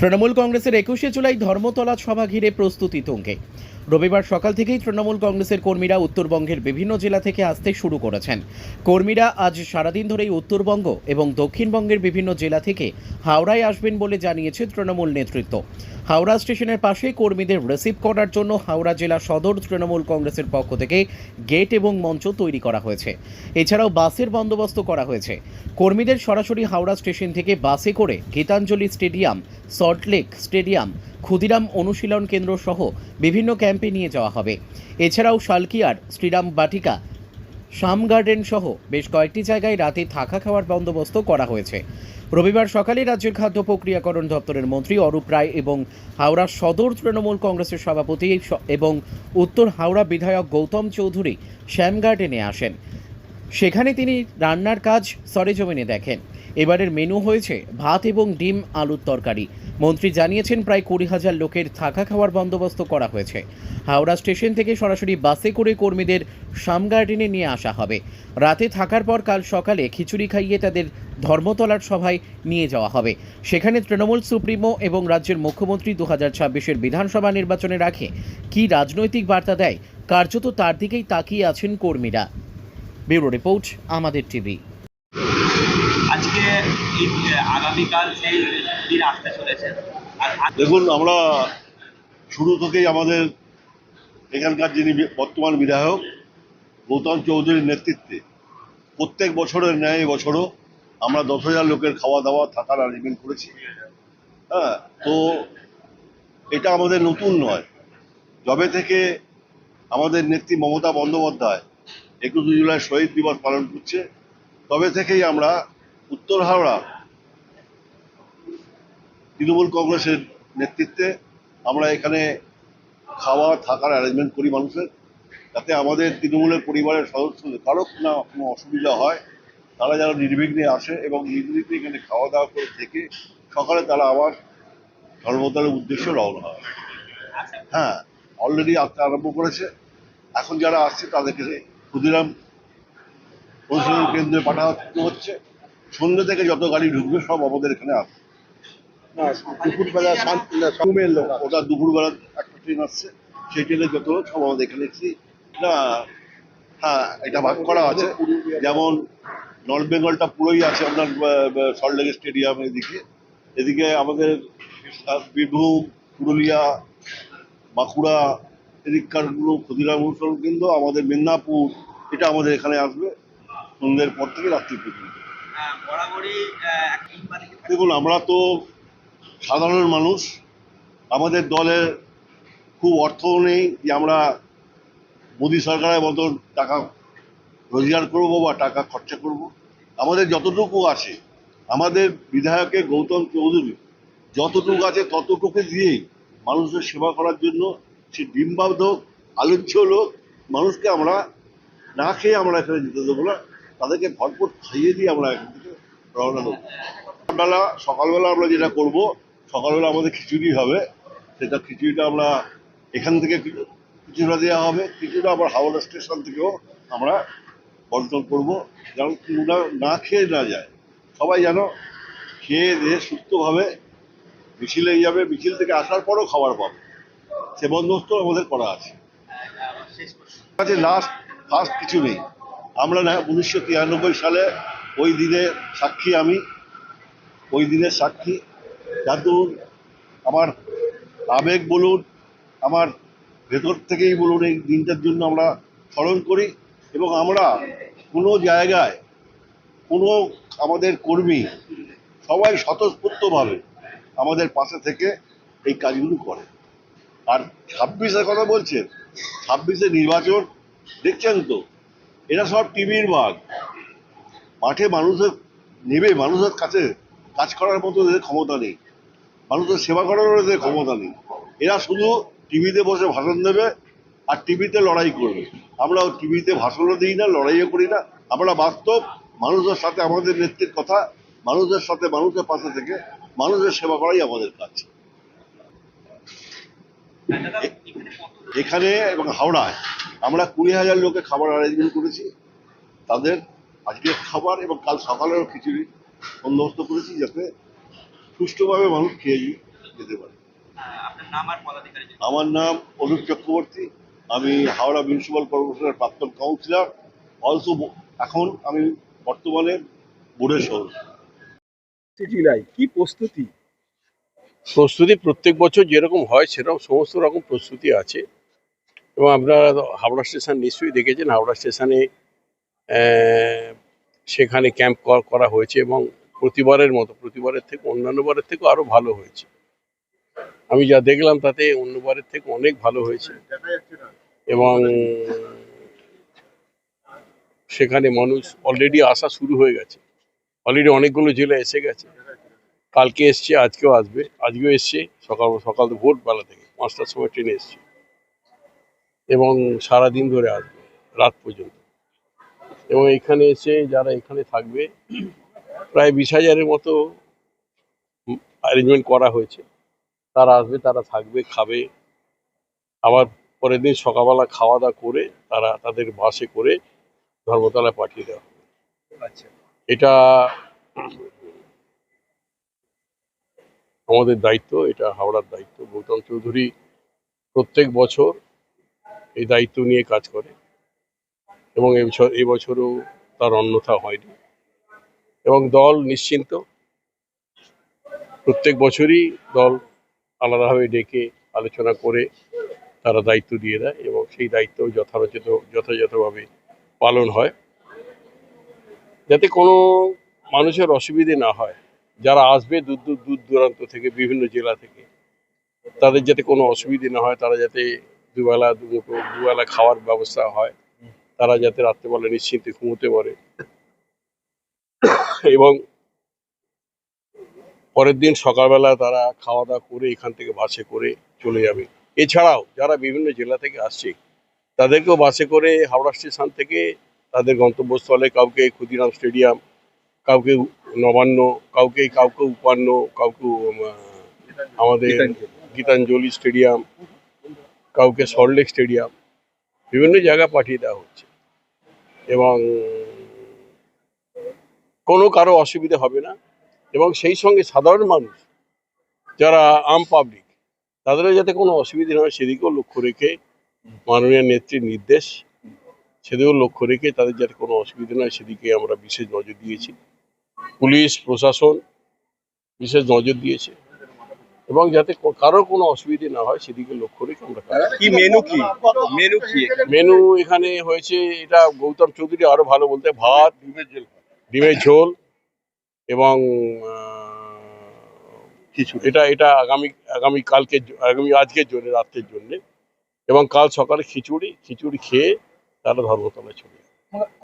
তৃণমূল কংগ্রেসের একুশে জুলাই ধর্মতলা সভা ঘিরে প্রস্তুতি তুঙ্গে। রবিবার সকাল থেকেই তৃণমূল কংগ্রেসের কর্মীরা উত্তরবঙ্গের বিভিন্ন জেলা থেকে আসতে শুরু করেছেন। কর্মীরা আজ সারাদিন ধরেই উত্তরবঙ্গ এবং দক্ষিণবঙ্গের বিভিন্ন জেলা থেকে হাওড়ায় আসবেন বলে জানিয়েছে তৃণমূল নেতৃত্ব। হাওড়া স্টেশনের পাশে কর্মীদের রিসিভ করার জন্য হাওড়া জেলা সদর তৃণমূল কংগ্রেসের পক্ষ থেকে গেট এবং মঞ্চ তৈরি করা হয়েছে। এছাড়াও বাসের বন্দোবস্ত করা হয়েছে। কর্মীদের সরাসরি হাওড়া স্টেশন থেকে বাসে করে Gitanjali stadium Salt Lake stadium Khudiram অনুশীলন কেন্দ্র সহ বিভিন্ন ক্যাম্পে নিয়ে যাওয়া হবে। এছাড়াও শালকিয়ার, শ্রীরাম বাটিকা, শাম গার্ডেন সহ বেশ কয়েকটি জায়গায় রাতে থাকা খাওয়ার বন্দোবস্ত করা হয়েছে। রবিবার সকালে রাজ্যের খাদ্য প্রক্রিয়াকরণ দপ্তরের মন্ত্রী অরূপ রায় এবং হাওড়া সদর তৃণমূল কংগ্রেসের সভাপতি এবং উত্তর হাওড়া বিধায়ক গৌতম চৌধুরী শ্যাম গার্ডেনে আসেন। সেখানে তিনি রান্নার কাজ সরেজমিনে দেখেন। এবারের মেনু হয়েছে ভাত এবং ডিম আলুর তরকারি। মন্ত্রী জানিয়েছেন প্রায় কুড়ি হাজার লোকের থাকা খাওয়ার বন্দোবস্ত করা হয়েছে। হাওড়া স্টেশন থেকে সরাসরি বাসে করে কর্মীদের শাম গার্ডেনে নিয়ে আসা হবে। রাতে থাকার পর কাল সকালে খিচুড়ি খাইয়ে তাদের ধর্মতলার সভায় নিয়ে যাওয়া হবে। সেখানে তৃণমূল, সুপ্রিমো এবং রাজ্যের মুখ্যমন্ত্রী দু হাজার ছাব্বিশের বিধানসভা নির্বাচনে রাখে। কী রাজনৈতিক বার্তা দেয়? কার্যত তার দিকেই তাকিয়ে আছেন কর্মীরা। Bureau report, Amader TV. আজকে আগামীকাল সেই দিন আসতে চলেছে দেখুন, আমরা শুরু থেকেই আমাদের এখানকার যিনি বর্তমান বিধায়ক, গৌতম চৌধুরীর নেতৃত্বে প্রত্যেক বছরের ন্যায় এবছরও আমরা দশ হাজার লোকের খাওয়া দাওয়া, থাকার অ্যারেঞ্জমেন্ট করেছি। হ্যাঁ তো এটা আমাদের নতুন নয়। যবে থেকে আমাদের নেত্রী মমতা বন্দ্যোপাধ্যায় একুশে জুলাই শহীদ দিবস পালন করছে তবে থেকেই আমরা উত্তর হাওড়া তৃণমূল কংগ্রেসের নেতৃত্বে আমরা এখানে খাওয়া, থাকার অ্যারেঞ্জমেন্ট করি মানুষের, যাতে আমাদের তৃণমূলের পরিবারের সদস্যদের কারও না কোনো অসুবিধা হয়, তারা যেন নির্বিঘ্নে আসে এবং নির্বিঘ্নে এখানে খাওয়া দাওয়া করে থেকে সকালে তারা আবার ধর্মতলের উদ্দেশ্যে রওনা হয়। হ্যাঁ অলরেডি আসতে আরম্ভ করেছে। এখন যারা আসছে তাদেরকে ক্ষুদিরাম অনুশীলন কেন্দ্রে পাঠানো হচ্ছে। সন্ধ্যে থেকে যত গাড়ি ঢুকবে সব আমাদের এখানে আসবে। দুপুরবেলা সামের লোক। ওটা দুপুরবেলা একটা ট্রেন আসছে। সেই ট্রেনে যত সব আমাদের এখানে এসেছি। না হ্যাঁ এটা ভাগ করা আছে। যেমন নর্থ বেঙ্গলটা পুরোই আছে আপনার সল্টলেক স্টেডিয়াম এদিকে। এদিকে আমাদের বীরভূম পুরুলিয়া বাঁকুড়া এদিককারগুলো ক্ষুদিরাম অনুসরণ কেন্দ্র আমাদের মেদিনীপুর এটা আমাদের এখানে আসবে। সন্ধ্যের পর থেকে রাত্রি পর্যন্ত। থাকে। দেখুন আমরা তো সাধারণ মানুষ আমাদের দলের খুব অর্থ নেই যে আমরা মোদী সরকারের মতো টাকা রোজগার করব বা টাকা খরচা করব। আমাদের যতটুকু আছে আমাদের বিধায়কের গৌতম চৌধুরী যতটুকু আছে ততটুকু দিয়েই মানুষের সেবা করার জন্য সে ডিমবাদ হোক আলোচ্য হোক মানুষকে আমরা না খেয়ে আমরা এখানে যেতে দেবো না। তাদেরকে ভরপুর খাইয়ে দিয়ে আমরা এখান থেকে রওনা দেবো। সকালবেলা সকালবেলা আমরা যেটা করব সকালবেলা আমাদের খিচুড়ি হবে। সেটা খিচুড়িটা আমরা এখান থেকে কিছুটা দেওয়া হবে। কিছুটা আবার হাওড়া স্টেশন থেকেও আমরা বন্টন করব। যেন কেউটা না খেয়ে না যায়। সবাই যেন খেয়ে দিয়ে সুস্থভাবে মিছিলে যাবে। মিছিল থেকে আসার পরও খাবার পাবে। সে বন্দোবস্ত আমাদের করা আছে। আহ, কাছে লাস্ট ফার্স্ট কিছু নেই। আমরা না, উনিশশো তিরানব্বই সালে ওই দিনে সাক্ষী আমি, ওই দিনের সাক্ষী। যাতে আমার আবেগ বলুন, আমার ভেতর থেকেই বলুন, এই দিনটার জন্য আমরা স্মরণ করি এবং আমরা কোনো জায়গায় কোনো আমাদের কর্মী সবাই স্বতঃস্ফূর্তভাবে আমাদের পাশে থেকে এই কাজগুলো করে। আর ছাব্বিশের কথা বলছেন, ছাব্বিশে নির্বাচন, দেখছেন তো? এরা সব টিভির ভাগ মাঠে মানুষের নেবে, মানুষের কাছে কাজ করার মতো এদের ক্ষমতা নেই। মানুষের সেবা করারও এদের ক্ষমতা নেই। এরা শুধু টিভিতে বসে ভাষণ দেবে আর টিভিতে লড়াই করবে। আমরা টিভিতে ভাষণও দিই না, লড়াইও করি না। আমরা বাস্তব, মানুষের সাথে আমাদের নেত্রীর কথা, মানুষের সাথে মানুষের পাশে থেকে মানুষের সেবা করাই আমাদের কাজ। এখানে এবং হাওড়ায় আমরা কুড়ি হাজার লোকে খাবার অ্যারেঞ্জমেন্ট করেছি। তাদের আজকে খাবার এবং কাল সকালেরও খিচুড়ি বন্দোবস্ত করেছি যাতে সুষ্ঠুভাবে মানুষ খেয়ে যেতে পারে। আমার নাম অনুপ চক্রবর্তী। আমি হাওড়া মিউনিসিপ্যাল কর্পোরেশনের প্রাক্তন কাউন্সিলর অলসো এখন আমি বর্তমানে বোর্ডের সদস্য কি প্রস্তুতি? প্রস্তুতি প্রত্যেক বছর যেরকম হয় সেরকম সমস্ত রকম প্রস্তুতি আছে। এবং আপনারা হাওড়া স্টেশন নিশ্চয়ই দেখেছেন, হাওড়া স্টেশনে সেখানে ক্যাম্প করা হয়েছে এবং প্রতিবারের মতো, প্রতিবারের থেকে অন্যান্য বারের থেকে আরও ভালো হয়েছে। আমি যা দেখলাম তাতে অন্যবারের থেকে অনেক ভালো হয়েছে। এবং সেখানে মানুষ অলরেডি আসা শুরু হয়ে গেছে। অলরেডি অনেকগুলো জেলা এসে গেছে। কালকে এসছে আজকেও আসবে। আজকেও এসছে সকাল সকাল ভোরবেলা থেকে পাঁচটার সময় ট্রেনে এসছে। এবং সারা দিন ধরে আসবে রাত পর্যন্ত। এবং এখানে এসে যারা এখানে থাকবে প্রায় বিশ হাজারের মতো অ্যারেঞ্জমেন্ট করা হয়েছে। তারা আসবে তারা থাকবে খাবে। আবার পরের দিন সকালবেলা খাওয়া দাওয়া করে তারা তাদের বাসে করে ধর্মতলায় পাঠিয়ে দেওয়া হবে। আচ্ছা। এটা আমাদের দায়িত্ব, এটা হাওড়ার দায়িত্ব। গৌতম চৌধুরী প্রত্যেক বছর এই দায়িত্ব নিয়ে কাজ করে এবং এবছর এবছরও তার অন্যথা হয়নি। এবং দল নিশ্চিন্ত, প্রত্যেক বছরই দল আলাদাভাবে ডেকে আলোচনা করে তারা দায়িত্ব দিয়ে দেয় এবং সেই দায়িত্ব যথারচিত যথাযথভাবে পালন হয়। যাতে কোনো মানুষের অসুবিধে না হয়। যারা আসবে দূর দূর দূর দূরান্ত থেকে, বিভিন্ন জেলা থেকে, তাদের যাতে কোনো অসুবিধে না হয়, তারা যাতে দুবেলা, দুমুঠো দুবেলা খাওয়ার ব্যবস্থা হয়, তারা যাতে রাত্রেবেলা নিশ্চিন্তে ঘুমোতে পারে। এবং পরের দিন সকালবেলা তারা খাওয়া দাওয়া করে এখান থেকে বাসে করে চলে যাবে। এছাড়াও যারা বিভিন্ন জেলা থেকে আসছে, তাদেরকেও বাসে করে হাওড়া স্টেশন থেকে তাদের গন্তব্যস্থলে কাউকে ক্ষুদিরাম স্টেডিয়াম, কাউকে নবান্ন কাউকে কাউকে উপান্ন কাউকে আমাদের গীতাঞ্জলি। স্টেডিয়াম কাউকে সল্টলেক স্টেডিয়াম বিভিন্ন জায়গায় পাঠিয়ে দেওয়া হচ্ছে। এবং কোনো কারও অসুবিধা হবে না। এবং সেই সঙ্গে সাধারণ মানুষ যারা আম পাবলিক তাদেরও যাতে কোনো অসুবিধা না হয় সেদিকেও লক্ষ্য রেখে মাননীয় নেত্রীর নির্দেশ সেদিকেও লক্ষ্য রেখে তাদের যাতে কোনো অসুবিধা না হয় সেদিকে আমরা বিশেষ নজর দিয়েছি। পুলিশ প্রশাসন বিশেষ নজর দিয়েছে। এবং যাতে কারোর কোনো অসুবিধা না হয় সেদিকে লক্ষ্য রেখে আমরা কি মেনু কি? মেনু কি মেনু এখানে হয়েছে এটা গৌতম চৌধুরী আরও ভালো বলতে ভাত ডিমের ঝোল এবং কিছু এটা এটা আগামী আগামী কালকে আগামী আজকের জন্য রাত্রের জন্য। এবং কাল সকালে খিচুড়ি খিচুড়ি খেয়ে তারা ধর্মতলায় চলে যাবে।